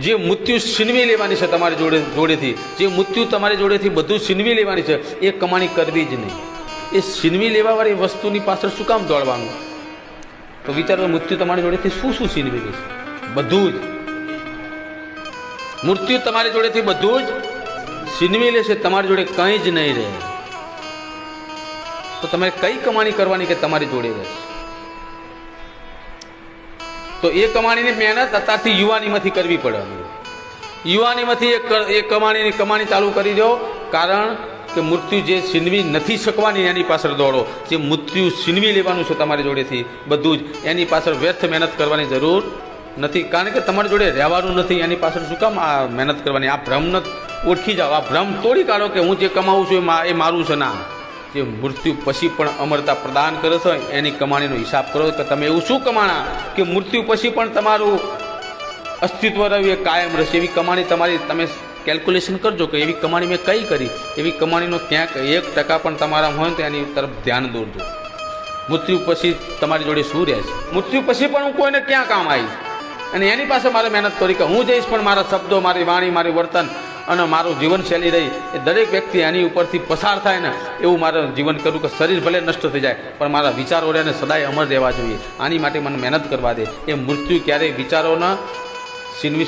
જે મૃત્યુ છીનવી લેવાની છે તમારી જોડે જોડેથી, જે મૃત્યુ તમારી જોડેથી બધું છીનવી લેવાની છે, એ કમાણી કરવી જ નહીં. એ છીનવી લેવાવાળી વસ્તુની પાછળ શું કામ દોડવાનું? તો વિચારો મૃત્યુ તમારી જોડેથી શું શું છીનવી લેશે બધું જ. મૃત્યુ તમારી જોડેથી બધું જ છીનવી લેશે તમારી જોડે કંઈ જ નહીં રહે. તો તમારે કઈ કમાણી કરવાની કે તમારી જોડે રહેશે તો એ કમાણીની મહેનત અત્યારથી યુવાનીમાંથી કરવી પડે યુવાનીમાંથી એ એ કમાણીની કમાણી ચાલુ કરી દો. કારણ કે મૃત્યુ જે છીનવી નથી શકવાની એની પાછળ દોડો. જે મૃત્યુ છીનવી લેવાનું છે તમારી જોડેથી બધું જ, એની પાછળ વ્યર્થ મહેનત કરવાની જરૂર નથી. કારણ કે તમારી જોડે રહેવાનું નથી, એની પાછળ શું કામ આ મહેનત કરવાની? આ ભ્રમને ઓળખી જાઓ. આ ભ્રમ તોડી કાઢો કે હું જે કમાવું છું એ એ મારું છે, ના. જે મૃત્યુ પછી પણ અમરતા પ્રદાન કરે છે, એની કમાણીનો હિસાબ કરો. તો તમે એવું શું કમાણા કે મૃત્યુ પછી પણ તમારું અસ્તિત્વ રહ્યું એ કાયમ રહેશે? એવી કમાણી તમારી, તમે કેલ્ક્યુલેશન કરજો કે એવી કમાણી મેં કઈ કરી? એવી કમાણીનો ક્યાંક એક ટકા પણ તમારા હોય તો એની તરફ ધ્યાન દોરજો. મૃત્યુ પછી તમારી જોડે શું રહે છે મૃત્યુ પછી પણ હું કોઈને ક્યાં કામ આવીશ? અને એની પાસે મારે મહેનત કરી કે હું જઈશ, પણ મારા શબ્દો, મારી વાણી, મારી વર્તન અને મારું જીવનશૈલી રહી એ દરેક વ્યક્તિ એની ઉપરથી પસાર થાય ને એવું મારે જીવન કરું કે શરીર ભલે નષ્ટ થઈ જાય, પણ મારા વિચારો રહે સદાય અમર રહેવા જોઈએ. આની માટે મને મહેનત કરવા દે. એ મૃત્યુ ક્યારેય વિચારોના છીનવી